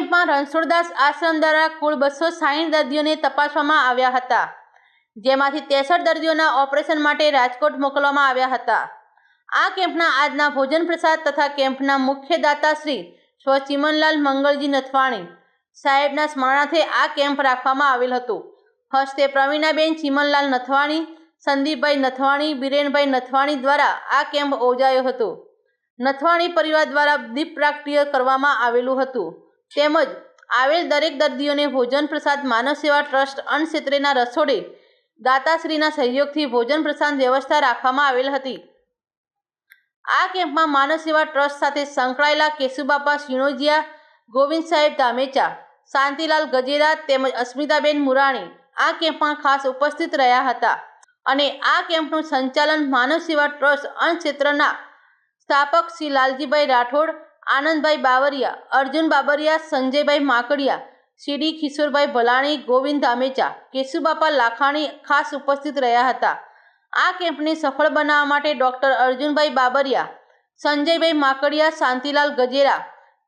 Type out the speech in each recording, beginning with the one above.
કેમ્પમાં રણછોડદાસ આશ્રમ દ્વારા કુલ બસો સાહીઠ દર્દીઓને તપાસવામાં આવ્યા હતા, જેમાંથી ત્રેસઠ દર્દીઓના ઓપરેશન માટે રાજકોટ મોકલવામાં આવ્યા હતા. આ કેમ્પના આજના ભોજન પ્રસાદ તથા કેમ્પના મુખ્ય દાતા શ્રી સ્વ ચિમનલાલ મંગળજી નથવાણી સાહેબના સ્મરણાર્થે આ કેમ્પ રાખવામાં આવેલ હતો. હસ્તે પ્રવીણાબેન ચિમનલાલ નથવાણી, સંદીપભાઈ નથવાણી, બિરેનભાઈ નથવાણી દ્વારા આ કેમ્પ યોજાયો હતો. નથવાણી પરિવાર દ્વારા દીપ પ્રાગટ્ય કરવામાં આવેલું હતું. તેમજ આવેલ દરેક દર્દીઓને ભોજન પ્રસાદ માનવ સેવા ટ્રસ્ટ અન્નક્ષેત્રેના રસોડે દાતાશ્રીના સહયોગથી ભોજન પ્રસાદ વ્યવસ્થા રાખવામાં આવેલ હતી. આ કેમ્પમાં માનવ સેવા ટ્રસ્ટ સાથે સંકળાયેલા કેશુબાપા શિણોજીયા, ગોવિંદ સાહેબ ધામેચા, શાંતિલાલ ગજેરા તેમજ અસ્મિતાબેન મુરાણી આ કેમ્પમાં ખાસ ઉપસ્થિત રહ્યા હતા અને આ કેમ્પનું સંચાલન માનવ સેવા ટ્રસ્ટ અન્ન ક્ષેત્રના સ્થાપક શ્રી લાલજીભાઈ રાઠોડ આનંદભાઈ બાવરિયા, અર્જુન બાબરિયા, સંજયભાઈ માકડિયા, સીડી કિશોરભાઈ ભલાણી, ગોવિંદ ધામેચા કેશુબાપા લાખાણી ખાસ ઉપસ્થિત રહ્યા હતા. આ કેમ્પને સફળ બનાવવા માટે ડૉક્ટર અર્જુનભાઈ બાબરિયા, સંજયભાઈ માકડિયા, શાંતિલાલ ગજેરા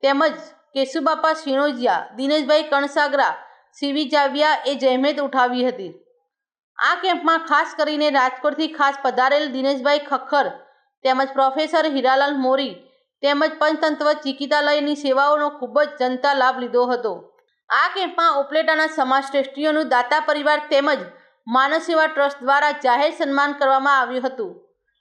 તેમજ કેશુબાપા શિણોજિયા દિનેશભાઈ કણસાગરા, સીવી જાવિયા એ જહેમત ઉઠાવી હતી. આ કેમ્પમાં ખાસ કરીને રાજકોટથી ખાસ પધારેલ દિનેશભાઈ ખખર તેમજ પ્રોફેસર હીરાલાલ મોરી તેમજ પંચતંત્ર ચિકિત્સાલયની સેવાઓનો ખૂબ જ જનતા લાભ લીધો હતો. આ કેમ્પમાં ઉપલેટાના સમાજ શ્રેષ્ઠીઓનું દાતા પરિવાર તેમજ માનવ સેવા ટ્રસ્ટ દ્વારા જાહેર સન્માન કરવામાં આવ્યું હતું.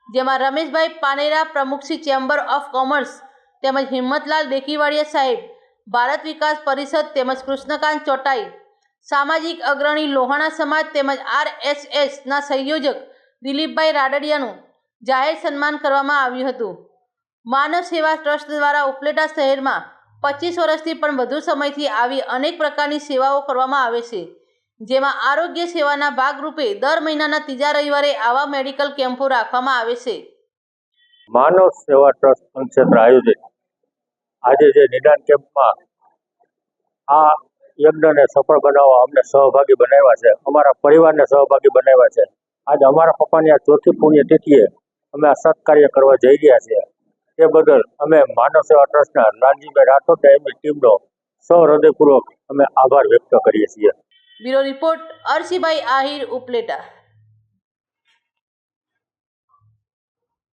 જેમાં રમેશભાઈ પાનેરા પ્રમુખશ્રી ચેમ્બર ઓફ કોમર્સ તેમજ હિંમતલાલ દેખીવાડિયા સાહેબ, ભારત વિકાસ પરિષદ તેમજ કૃષ્ણકાંત ચોટાઈ, સામાજિક અગ્રણી લોહાણા સમાજ તેમજ આરએસએસના સંયોજક દિલીપભાઈ રાડડિયાનું જાહેર સન્માન કરવામાં આવ્યું હતું. માનવ સેવા ટ્રસ્ટ દ્વારા ઉપલેટા શહેરમાં પચીસ વર્ષથી પણ વધુ સમયથી આવી અનેક પ્રકારની સેવાઓ કરવામાં આવે છે. જેમાં આરોગ્ય સેવાના ભાગરૂપે દર મહિનાના ત્રીજા રવિવારે આવા મેડિકલ કેમ્પો રાખવામાં આવે છે. માનવ સેવા ટ્રસ્ટ ક્ષેત્ર આયોજિત. આજે જે નિદાન કેમ્પમાં આ યજ્ઞને સફળ બનાવવા અમને સહભાગી બનાવ્યા છે. અમારા પરિવારને સહભાગી બનાવ્યા છે. આજે અમારા પપ્પાની આ ચોથી પુણ્ય તિથિએ અમે આ સત્કાર્ય કરવા જઈ રહ્યા છીએ. તે બદલ અમે માનવ સેવા ટ્રસ્ટના લાલજીભાઈ રાઠોડ એમની ટીમનો સહૃદયપૂર્વક અમે આભાર વ્યક્ત કરીએ છીએ. Bureau report Arsibhai Ahir Upleta.